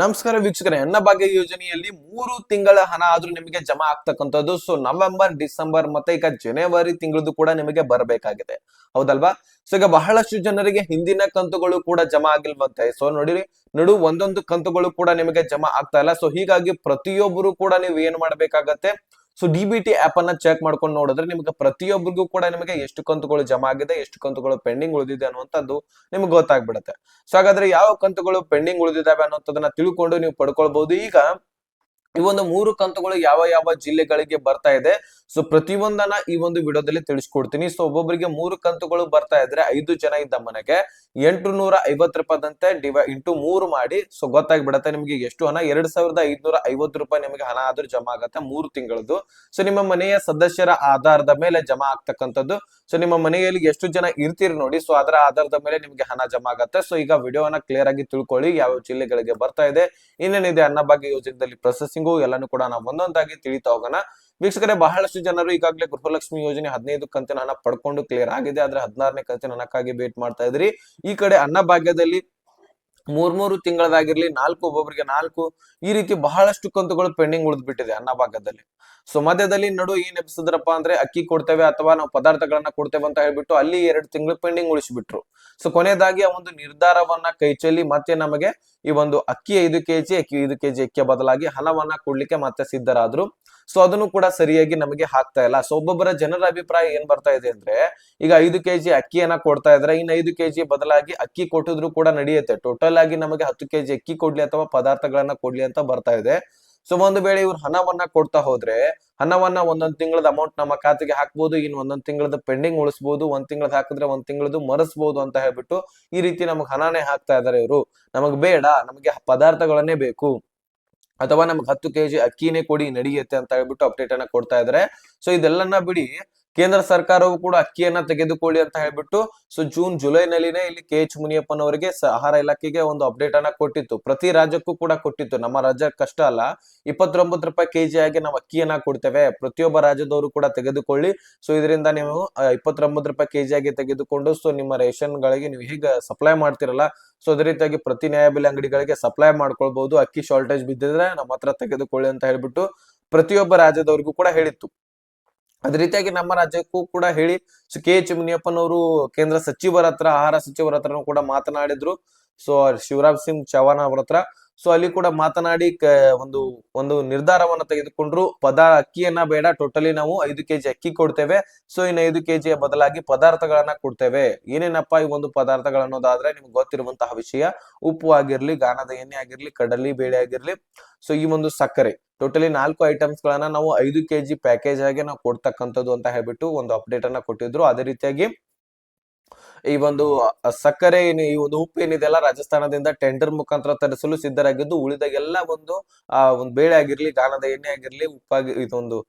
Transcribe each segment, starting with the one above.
ನಮಸ್ಕಾರ ವೀಕ್ಷಕರೇ ಅನ್ನಭಾಗ್ಯ ಯೋಜನೆಯಲ್ಲಿ ಮೂರು ತಿಂಗಳ ಹಣ ಆದ್ರೂ ನಿಮಗೆ ಜಮಾ ಆಗ್ತಕ್ಕಂಥದ್ದು. ಸೊ ನವೆಂಬರ್ ಡಿಸೆಂಬರ್ ಮತ್ತೆ ಈಗ ಜನವರಿ ತಿಂಗಳದ್ದು ಕೂಡ ನಿಮಗೆ ಬರಬೇಕಾಗಿದೆ. ಹೌದಲ್ವಾ? ಸೊ ಈಗ ಬಹಳಷ್ಟು ಜನರಿಗೆ ಹಿಂದಿನ ಕಂತುಗಳು ಕೂಡ ಜಮಾ ಆಗಿಲ್ವಂತೆ. ಸೊ ನೋಡಿರಿ, ನಡು, ಒಂದೊಂದು ಕಂತುಗಳು ಕೂಡ ನಿಮಗೆ ಜಮಾ ಆಗ್ತಾ ಇಲ್ಲ. ಸೊ ಹೀಗಾಗಿ ಪ್ರತಿಯೊಬ್ಬರು ಕೂಡ ನೀವು ಏನ್ ಮಾಡ್ಬೇಕಾಗತ್ತೆ? So D B T app ಅನ್ನ ಚೆಕ್ ಮಾಡ್ಕೊಂಡು ನೋಡಿದ್ರೆ ನಿಮಗೆ ಪ್ರತಿಯೊಬ್ಬರಿಗೂ ಕೂಡ ನಿಮಗೆ ಎಷ್ಟು ಕಂತುಗಳು ಜಮಾ ಆಗಿದೆ, ಎಷ್ಟು ಕಂತುಗಳು ಪೆಂಡಿಂಗ್ ಉಳಿದಿದೆ ಅನ್ನುವಂಥದ್ದು ನಿಮ್ಗೆ ಗೊತ್ತಾಗ್ಬಿಡುತ್ತೆ. ಸೊ ಹಾಗಾದ್ರೆ ಯಾವ ಕಂತುಗಳು ಪೆಂಡಿಂಗ್ ಉಳಿದಿದ್ದಾವೆ ಅನ್ನೋದನ್ನ ತಿಳ್ಕೊಂಡು ನೀವು ಪಡ್ಕೊಳ್ಬಹುದು ಈಗ ಈ ಒಂದು ಮೂರು ಕಂತುಗಳು ಯಾವ ಯಾವ ಜಿಲ್ಲೆಗಳಿಗೆ ಬರ್ತಾ ಇದೆ ಸೊ ಪ್ರತಿಯೊಂದನ್ನ ಈ ಒಂದು ವಿಡಿಯೋದಲ್ಲಿ ತಿಳಿಸ್ಕೊಡ್ತೀನಿ. ಸೊ ಒಬ್ಬೊಬ್ಬರಿಗೆ ಮೂರು ಕಂತುಗಳು ಬರ್ತಾ ಇದ್ರೆ ಐದು ಜನ ಇದ್ದ ಮನೆಗೆ ಎಂಟು ನೂರ ಐವತ್ತು ರೂಪಾಯಿದಂತೆ ಡಿವೈ ಇಂಟು ಮೂರು ಮಾಡಿ ಸೊ ಗೊತ್ತಾಗಿ ಬಿಡತ್ತೆ ನಿಮಗೆ ಎಷ್ಟು ಹಣ. ಎರಡ್ ಸಾವಿರದ ಐದ್ನೂರ ಐವತ್ತು ರೂಪಾಯಿ ನಿಮಗೆ ಹಣ ಆದ್ರೂ ಜಮಾ ಆಗತ್ತೆ ಮೂರು ತಿಂಗಳದ್ದು. ಸೊ ನಿಮ್ಮ ಮನೆಯ ಸದಸ್ಯರ ಆಧಾರದ ಮೇಲೆ ಜಮಾ ಆಗ್ತಕ್ಕಂಥದ್ದು. ಸೊ ನಿಮ್ಮ ಮನೆಯಲ್ಲಿ ಎಷ್ಟು ಜನ ಇರ್ತೀರಿ ನೋಡಿ ಸೊ ಅದರ ಆಧಾರದ ಮೇಲೆ ನಿಮಗೆ ಹಣ ಜಮಾ ಆಗತ್ತೆ. ಸೊ ಈಗ ವಿಡಿಯೋನ ಕ್ಲಿಯರ್ ಆಗಿ ತಿಳ್ಕೊಳ್ಳಿ ಯಾವ ಜಿಲ್ಲೆಗಳಿಗೆ ಬರ್ತಾ ಇದೆ, ಇನ್ನೇನಿದೆ ಅನ್ನಭಾಗ್ಯ ಯೋಜನೆಯಲ್ಲಿ ಪ್ರೊಸೆಸಿಂಗು ಎಲ್ಲಾನು ಕೂಡ ನಾವು ಒಂದೊಂದಾಗಿ ತಿಳಿತಾ ಹೋಗೋಣ. ವೀಕ್ಷಕರೇ, ಬಹಳಷ್ಟು ಜನರು ಈಗಾಗಲೇ ಗೃಹಲಕ್ಷ್ಮಿ ಯೋಜನೆ ಹದಿನೈದು ಕಂತಿನ ಹಣ ಪಡ್ಕೊಂಡು ಕ್ಲಿಯರ್ ಆಗಿದೆ. ಆದ್ರೆ ಹದಿನಾರನೇ ಕಂತಿನ ಹಣಕ್ಕಾಗಿ ವೇಟ್ ಮಾಡ್ತಾ ಇದ್ರಿ. ಈ ಕಡೆ ಅನ್ನಭಾಗ್ಯದಲ್ಲಿ ಮೂರ್ ಮೂರು ತಿಂಗಳದಾಗಿರ್ಲಿ, ನಾಲ್ಕು ಒಬ್ಬೊಬ್ಬರಿಗೆ ನಾಲ್ಕು, ಈ ರೀತಿ ಬಹಳಷ್ಟು ಕಂತುಗಳು ಪೆಂಡಿಂಗ್ ಉಳಿದ್ಬಿಟ್ಟಿದೆ ಅನ್ನಭಾಗ್ಯದಲ್ಲಿ ಸೊ ಮಧ್ಯದಲ್ಲಿ ನಡು ಏನ್ ಎಬ್ಸಿದ್ರಪ್ಪ ಅಂದ್ರೆ ಅಕ್ಕಿ ಕೊಡ್ತೇವೆ ಅಥವಾ ನಾವು ಪದಾರ್ಥಗಳನ್ನ ಕೊಡ್ತೇವೆ ಅಂತ ಹೇಳ್ಬಿಟ್ಟು ಅಲ್ಲಿ ಎರಡು ತಿಂಗಳು ಪೆಂಡಿಂಗ್ ಉಳಿಸ್ಬಿಟ್ರು. ಸೊ ಕೊನೆಯದಾಗಿ ಆ ಒಂದು ನಿರ್ಧಾರವನ್ನ ಕೈ ಚೆಲ್ಲಿ ಮತ್ತೆ ನಮಗೆ ಈ ಒಂದು ಅಕ್ಕಿ ಐದು ಕೆಜಿ, ಅಕ್ಕಿ ಐದು ಕೆಜಿ ಅಕ್ಕಿಯ ಬದಲಾಗಿ ಹಣವನ್ನ ಕೊಡ್ಲಿಕ್ಕೆ ಮತ್ತೆ ಸಿದ್ಧರಾದ್ರು. ಸೊ ಅದನ್ನು ಕೂಡ ಸರಿಯಾಗಿ ನಮಗೆ ಹಾಕ್ತಾ ಇಲ್ಲ. ಸೊ ಒಬ್ಬೊಬ್ಬರ ಜನರ ಅಭಿಪ್ರಾಯ ಏನ್ ಬರ್ತಾ ಇದೆ ಅಂದ್ರೆ, ಈಗ ಐದು ಕೆಜಿ ಅಕ್ಕಿಯನ್ನ ಕೊಡ್ತಾ ಇದ್ರೆ, ಇನ್ನು ಐದು ಕೆಜಿ ಬದಲಾಗಿ ಅಕ್ಕಿ ಕೊಟ್ಟಿದ್ರು ಕೂಡ ನಡೆಯುತ್ತೆ. ಟೋಟಲ್ ಆಗಿ ನಮಗೆ ಹತ್ತು ಕೆಜಿ ಅಕ್ಕಿ ಕೊಡ್ಲಿ ಅಥವಾ ಪದಾರ್ಥಗಳನ್ನ ಕೊಡ್ಲಿ ಅಂತ ಬರ್ತಾ ಇದೆ. ಸೊ ಒಂದು ವೇಳೆ ಇವ್ರು ಹಣವನ್ನ ಕೊಡ್ತಾ ಹೋದ್ರೆ, ಹಣವನ್ನ ಒಂದೊಂದ್ ತಿಂಗಳದ ಅಮೌಂಟ್ ನಮ್ಮ ಖಾತೆಗೆ ಹಾಕ್ಬೋದು, ಇನ್ ಒಂದೊಂದು ತಿಂಗಳದ ಪೆಂಡಿಂಗ್ ಉಳಿಸಬಹುದು ಒಂದ್ ತಿಂಗಳದ ಹಾಕಿದ್ರೆ ಒಂದ್ ತಿಂಗಳದು ಮರೆಸ್ಬೋದು ಅಂತ ಹೇಳ್ಬಿಟ್ಟು ಈ ರೀತಿ ನಮಗ್ ಹಣನೇ ಹಾಕ್ತಾ ಇದಾರೆ ಇವರು. ನಮಗ್ ಬೇಡ, ನಮಗೆ ಪದಾರ್ಥಗಳನ್ನೇ ಬೇಕು. ಅಥವಾ ನಮ್ಗೆ ಹತ್ತು ಕೆಜಿ ಅಕ್ಕಿನೇ ಕೊಡಿ, ನಡೆಯುತ್ತೆ ಅಂತ ಹೇಳ್ಬಿಟ್ಟು ಅಪ್ಡೇಟ್ ಅನ್ನ ಕೊಡ್ತಾ ಇದಾರೆ. ಸೊ ಇದೆಲ್ಲನ್ನ ಬಿಡಿ ಕೇಂದ್ರ ಸರ್ಕಾರವು ಕೂಡ ಅಕ್ಕಿಯನ್ನ ತೆಗೆದುಕೊಳ್ಳಿ ಅಂತ ಹೇಳ್ಬಿಟ್ಟು ಸೊ ಜೂನ್ ಜುಲೈನಲ್ಲಿನೇ ಇಲ್ಲಿ ಕೆ ಎಚ್ ಮುನಿಯಪ್ಪನವರಿಗೆ ಆಹಾರ ಇಲಾಖೆಗೆ ಒಂದು ಅಪ್ಡೇಟ್ ಅನ್ನ ಕೊಟ್ಟಿತ್ತು. ಪ್ರತಿ ರಾಜ್ಯಕ್ಕೂ ಕೂಡ ಕೊಟ್ಟಿತ್ತು. ನಮ್ಮ ರಾಜ್ಯ ಕಷ್ಟ ಅಲ್ಲ. ಇಪ್ಪತ್ತೊಂಬತ್ತು ರೂಪಾಯಿ ಕೆಜಿ ಆಗಿ ನಾವು ಅಕ್ಕಿಯನ್ನ ಕೊಡ್ತೇವೆ. ಪ್ರತಿಯೊಬ್ಬ ರಾಜ್ಯದವರು ಕೂಡ ತೆಗೆದುಕೊಳ್ಳಿ. ಸೊ ಇದರಿಂದ ನೀವು ಇಪ್ಪತ್ತೊಂಬತ್ತು ರೂಪಾಯಿ ಕೆಜಿ ಆಗಿ ತೆಗೆದುಕೊಂಡು ಸೊ ನಿಮ್ಮ ರೇಷನ್ ಗಳಿಗೆ ನೀವು ಹೀಗೆ ಸಪ್ಲೈ ಮಾಡ್ತಿರಲ್ಲ? ಸೊ ಅದೇ ರೀತಿಯಾಗಿ ಪ್ರತಿ ನ್ಯಾಯಬೆಲೆ ಅಂಗಡಿಗಳಿಗೆ ಸಪ್ಲೈ ಮಾಡ್ಕೊಳ್ಬಹುದು ಅಕ್ಕಿ ಶಾರ್ಟೇಜ್ ಬಿದ್ದಿದ್ರೆ ನಮ್ಮ ಹತ್ರ ತೆಗೆದುಕೊಳ್ಳಿ ಅಂತ ಹೇಳ್ಬಿಟ್ಟು ಪ್ರತಿಯೊಬ್ಬ ರಾಜ್ಯದವರಿಗೂ ಕೂಡ ಹೇಳಿತ್ತು. ಅದೇ ರೀತಿಯಾಗಿ ನಮ್ಮ ರಾಜ್ಯಕ್ಕೂ ಕೂಡ ಹೇಳಿ ಕೆ ಎಚ್ ಮುನಿಯಪ್ಪನವರು ಕೇಂದ್ರ ಸಚಿವರ ಹತ್ರ, ಆಹಾರ ಸಚಿವರ ಹತ್ರನೂ ಕೂಡ ಮಾತನಾಡಿದ್ರು. ಸೊ ಶಿವರಾಜ್ ಸಿಂಗ್ ಚೌಹಾಣ್ ಅವ್ರ ಹತ್ರ. ಸೊ ಅಲ್ಲಿ ಕೂಡ ಮಾತನಾಡಿ ಒಂದು ಒಂದು ನಿರ್ಧಾರವನ್ನ ತೆಗೆದುಕೊಂಡ್ರು. ಪದ, ಅಕ್ಕಿಯನ್ನ ಬೇಡ ಟೋಟಲಿ ನಾವು ಐದು ಕೆಜಿ ಅಕ್ಕಿ ಕೊಡ್ತೇವೆ. ಸೊ ಇನ್ನು ಐದು ಕೆಜಿಯ ಬದಲಾಗಿ ಪದಾರ್ಥಗಳನ್ನ ಕೊಡ್ತೇವೆ. ಏನೇನಪ್ಪ ಈ ಒಂದು ಪದಾರ್ಥಗಳು ಅನ್ನೋದಾದ್ರೆ ನಿಮ್ಗೆ ಗೊತ್ತಿರುವಂತಹ ವಿಷಯ. ಉಪ್ಪು ಆಗಿರ್ಲಿ ಗಾನದ ಎಣ್ಣೆ ಆಗಿರ್ಲಿ, ಕಡಲಿ, ಬೇಳೆ ಆಗಿರ್ಲಿ. ಸೊ ಈ ಒಂದು ಸಕ್ಕರೆ. ಟೋಟಲಿ ನಾಲ್ಕು ಐಟಮ್ಸ್ ಗಳನ್ನ ನಾವು ಐದು ಕೆಜಿ ಪ್ಯಾಕೇಜ್ ಆಗಿ ನಾವು ಕೊಡ್ತಕ್ಕಂಥದ್ದು ಅಂತ ಹೇಳ್ಬಿಟ್ಟು ಒಂದು ಅಪ್ಡೇಟ್ ಅನ್ನ ಕೊಟ್ಟಿದ್ರು. ಅದೇ ರೀತಿಯಾಗಿ ಈ ಒಂದು ಸಕ್ಕರೆ ಏನು, ಈ ಒಂದು ಉಪ್ಪು ಏನಿದೆಲ್ಲ ರಾಜಸ್ಥಾನದಿಂದ ಟೆಂಡರ್ ಮುಖಾಂತರ ತರಿಸಲು ಸಿದ್ಧರಾಗಿದ್ದು ಉಳಿದ ಎಲ್ಲ ಒಂದು, ಆ, ಒಂದು ಬೇಳೆ ಆಗಿರ್ಲಿ ಗಾಣದ ಎಣ್ಣೆ ಆಗಿರ್ಲಿ, ಉಪ್ಪಾಗಿ, ಇದೊಂದು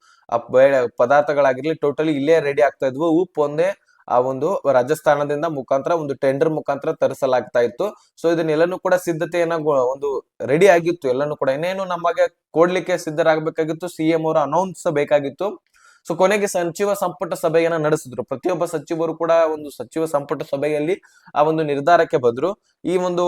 ಬೇಳೆ ಪದಾರ್ಥಗಳಾಗಿರ್ಲಿ ಟೋಟಲಿ ಇಲ್ಲೇ ರೆಡಿ ಆಗ್ತಾ ಇದ್ವು. ಉಪ್ಪು ಒಂದೇ, ಆ, ಒಂದು ರಾಜಸ್ಥಾನದಿಂದ ಮುಖಾಂತರ, ಒಂದು ಟೆಂಡರ್ ಮುಖಾಂತರ ತರಿಸಲಾಗ್ತಾ ಇತ್ತು. ಸೊ ಇದನ್ನೆಲ್ಲನೂ ಕೂಡ ಸಿದ್ಧತೆಯನ್ನ ಒಂದು ರೆಡಿ ಆಗಿತ್ತು. ಎಲ್ಲನೂ ಕೂಡ. ಇನ್ನೇನು ನಮಗೆ ಕೊಡ್ಲಿಕ್ಕೆ ಸಿದ್ಧರಾಗಬೇಕಾಗಿತ್ತು ಸಿಎಂ ಅವರು ಅನೌನ್ಸ್ ಬೇಕಾಗಿತ್ತು. ಸೊ ಕೊನೆಗೆ ಸಚಿವ ಸಂಪುಟ ಸಭೆಯನ್ನ ನಡೆಸಿದ್ರು. ಪ್ರತಿಯೊಬ್ಬ ಸಚಿವರು ಕೂಡ ಒಂದು ಸಚಿವ ಸಂಪುಟ ಸಭೆಯಲ್ಲಿ ಆ ಒಂದು ನಿರ್ಧಾರಕ್ಕೆ ಬಂದ್ರು. ಈ ಒಂದು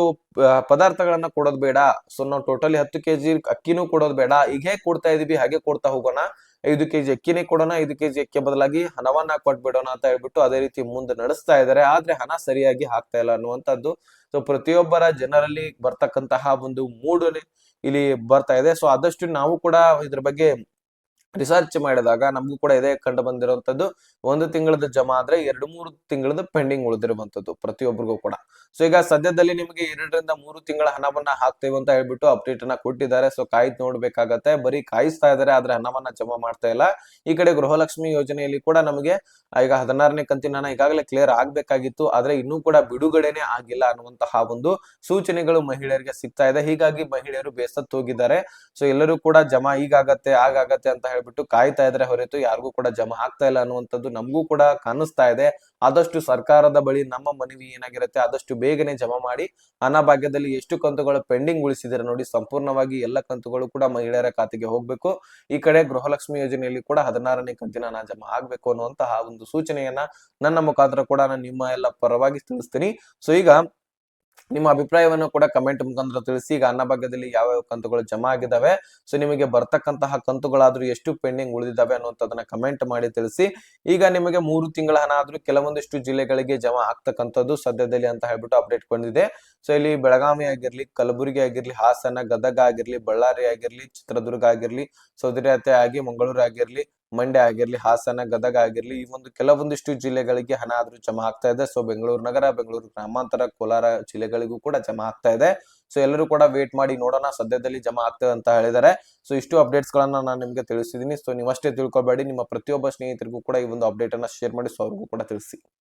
ಪದಾರ್ಥಗಳನ್ನ ಕೊಡೋದು ಬೇಡ. ಸೊ ನಾವು ಟೋಟಲಿ ಹತ್ತು ಕೆಜಿ ಅಕ್ಕಿನೂ ಕೊಡೋದು ಬೇಡ. ಈಗ ಹೇಗೆ ಕೊಡ್ತಾ ಇದೀವಿ, ಹಾಗೆ ಕೊಡ್ತಾ ಹೋಗೋಣ. ಐದು ಕೆಜಿ ಅಕ್ಕಿನೇ ಕೊಡೋಣ, ಐದು ಕೆಜಿ ಅಕ್ಕಿ ಬದಲಾಗಿ ಹಣವನ್ನ ಕೊಟ್ಬಿಡೋಣ ಅಂತ ಹೇಳ್ಬಿಟ್ಟು ಅದೇ ರೀತಿ ಮುಂದೆ ನಡೆಸ್ತಾ ಇದ್ದಾರೆ ಆದ್ರೆ ಹಣ ಸರಿಯಾಗಿ ಹಾಕ್ತಾ ಇಲ್ಲ ಅನ್ನುವಂಥದ್ದು. ಸೊ ಪ್ರತಿಯೊಬ್ಬರ ಜನರಲ್ಲಿ ಬರ್ತಕ್ಕಂತಹ ಒಂದು ಮೂಡನೆ ಇಲ್ಲಿ ಬರ್ತಾ ಇದೆ. ಸೊ ಆದಷ್ಟು ನಾವು ಕೂಡ ಇದ್ರ ಬಗ್ಗೆ ರಿಸರ್ಚ್ ಮಾಡಿದಾಗ ನಮಗೂ ಕೂಡ ಇದೇ ಕಂಡು ಬಂದಿರುವಂತದ್ದು ಒಂದು ತಿಂಗಳದ ಜಮಾ ಆದ್ರೆ ಎರಡು ಮೂರು ತಿಂಗಳದ ಪೆಂಡಿಂಗ್ ಉಳಿದಿರುವಂತದ್ದು ಪ್ರತಿಯೊಬ್ಬರಿಗೂ ಕೂಡ. ಸೊ ಈಗ ಸದ್ಯದಲ್ಲಿ ನಿಮಗೆ ಎರಡರಿಂದ ಮೂರು ತಿಂಗಳ ಹಣವನ್ನ ಹಾಕ್ತೇವೆ ಅಂತ ಹೇಳ್ಬಿಟ್ಟು ಅಪ್ಡೇಟ್ ಅನ್ನ ಕೊಟ್ಟಿದ್ದಾರೆ. ಸೊ ಕಾಯ್ದು ನೋಡ್ಬೇಕಾಗತ್ತೆ. ಬರೀ ಕಾಯಿಸ್ತಾ ಇದಾರೆ ಆದ್ರೆ ಹಣವನ್ನ ಜಮಾ ಮಾಡ್ತಾ ಇಲ್ಲ. ಈ ಕಡೆ ಗೃಹಲಕ್ಷ್ಮಿ ಯೋಜನೆಯಲ್ಲಿ ಕೂಡ ನಮಗೆ, ಈಗ ಹದಿನಾರನೇ ಕಂತಿನ ಹಣ ಈಗಾಗಲೇ ಕ್ಲಿಯರ್ ಆಗ್ಬೇಕಾಗಿತ್ತು. ಆದ್ರೆ ಇನ್ನೂ ಕೂಡ ಬಿಡುಗಡೆನೆ ಆಗಿಲ್ಲ ಅನ್ನುವಂತಹ ಒಂದು ಸೂಚನೆಗಳು ಮಹಿಳೆಯರಿಗೆ ಸಿಗ್ತಾ ಇದೆ. ಹೀಗಾಗಿ ಮಹಿಳೆಯರು ಬೇಸತ್ತು ಹೋಗಿದ್ದಾರೆ. ಸೊ ಎಲ್ಲರೂ ಕೂಡ ಜಮಾ ಈಗಾಗತ್ತೆ ಆಗಾಗತ್ತೆ ಅಂತ ಹೇಳ್ಬಿಟ್ಟು ಕಾಯ್ತಾ ಇದ್ರೆ ಹೊರತು ಯಾರಿಗೂ ಕೂಡ ಜಮಾ ಆಗ್ತಾ ಇಲ್ಲ ಅನ್ನುವಂಥದ್ದು ನಮಗೂ ಕೂಡ ಕಾಣಿಸ್ತಾ ಇದೆ. ಆದಷ್ಟು ಸರ್ಕಾರದ ಬಳಿ ನಮ್ಮ ಮನವಿ ಏನಾಗಿರುತ್ತೆ ಆದಷ್ಟು ಬೇಗನೆ ಜಮಾ ಮಾಡಿ ಭಾಗ್ಯದಲ್ಲಿ ಎಷ್ಟು ಕಂತುಗಳು ಪೆಂಡಿಂಗ್ ಉಳಿಸಿದ್ರೆ ನೋಡಿ ಸಂಪೂರ್ಣವಾಗಿ ಎಲ್ಲ ಕಂತುಗಳು ಕೂಡ ಮಹಿಳೆಯರ ಖಾತೆಗೆ ಹೋಗ್ಬೇಕು. ಈ ಕಡೆ ಗೃಹಲಕ್ಷ್ಮಿ ಯೋಜನೆಯಲ್ಲಿ ಕೂಡ ಹದಿನಾರನೇ ಕಂತಿನ ಹಣ ಜಮಾ ಆಗ್ಬೇಕು ಅನ್ನುವಂತಹ ಒಂದು ಸೂಚನೆಯನ್ನ ನನ್ನ ಮುಖಾಂತರ ಕೂಡ ನಾನು ನಿಮ್ಮ ಎಲ್ಲ ಪರವಾಗಿ ತಿಳಿಸ್ತೀನಿ. ಸೊ ಈಗ ನಿಮ್ಮ ಅಭಿಪ್ರಾಯವನ್ನು ಕೂಡ ಕಮೆಂಟ್ ಮುಖಾಂತರ ತಿಳಿಸಿ. ಈಗ ಅನ್ನಭಾಗ್ಯದಲ್ಲಿ ಯಾವ್ಯಾವ ಕಂತುಗಳು ಜಮಾ ಆಗಿದ್ದಾವೆ? ಸೊ ನಿಮಗೆ ಬರ್ತಕ್ಕಂತಹ ಕಂತುಗಳಾದ್ರೂ ಎಷ್ಟು ಪೆಂಡಿಂಗ್ ಉಳಿದಿದ್ದಾವೆ ಅನ್ನುವಂಥದ್ದನ್ನ ಕಮೆಂಟ್ ಮಾಡಿ ತಿಳಿಸಿ. ಈಗ ನಿಮಗೆ ಮೂರು ತಿಂಗಳ ಹಣ ಆದ್ರೂ ಕೆಲವೊಂದಿಷ್ಟು ಜಿಲ್ಲೆಗಳಿಗೆ ಜಮಾ ಆಗ್ತಕ್ಕಂಥದ್ದು ಸದ್ಯದಲ್ಲಿ ಅಂತ ಹೇಳ್ಬಿಟ್ಟು ಅಪ್ಡೇಟ್ ಬಂದಿದೆ ಸೊ ಇಲ್ಲಿ ಬೆಳಗಾವಿ ಆಗಿರ್ಲಿ, ಕಲಬುರಗಿ ಆಗಿರ್ಲಿ, ಹಾಸನ, ಗದಗ ಆಗಿರ್ಲಿ, ಬಳ್ಳಾರಿ ಆಗಿರ್ಲಿ, ಚಿತ್ರದುರ್ಗ ಆಗಿರ್ಲಿ ಸೌದರ್ಯತೆ ಆಗಿ, ಮಂಗಳೂರು ಆಗಿರ್ಲಿ ಮಂಡ್ಯ ಆಗಿರ್ಲಿ, ಹಾಸನ, ಗದಗ ಆಗಿರ್ಲಿ, ಈ ಒಂದು ಕೆಲವೊಂದಿಷ್ಟು ಜಿಲ್ಲೆಗಳಿಗೆ ಹಣ ಆದ್ರೂ ಜಮಾ ಆಗ್ತಾ ಇದೆ. ಸೊ ಬೆಂಗಳೂರು ನಗರ, ಬೆಂಗಳೂರು ಗ್ರಾಮಾಂತರ, ಕೋಲಾರ ಜಿಲ್ಲೆಗಳಿಗೂ ಕೂಡ ಜಮಾ ಆಗ್ತಾ ಇದೆ. ಸೊ ಎಲ್ಲರೂ ಕೂಡ ವೇಟ್ ಮಾಡಿ ನೋಡೋಣ. ಸದ್ಯದಲ್ಲಿ ಜಮಾ ಆಗ್ತದೆ ಅಂತ ಹೇಳಿದ್ದಾರೆ. ಸೊ ಇಷ್ಟು ಅಪ್ಡೇಟ್ಸ್ ಗಳನ್ನ ನಾನು ನಿಮ್ಗೆ ತಿಳಿಸಿದೀನಿ ಸೊ ನೀವಷ್ಟೇ ತಿಳ್ಕೊಬೇಡಿ. ನಿಮ್ಮ ಪ್ರತಿಯೊಬ್ಬ ಸ್ನೇಹಿತರಿಗೂ ಕೂಡ ಈ ಒಂದು ಅಪ್ಡೇಟ್ ಅನ್ನ ಶೇರ್ ಮಾಡಿ. ಸೊ ಅವ್ರಿಗೂ ಕೂಡ ತಿಳಿಸಿ.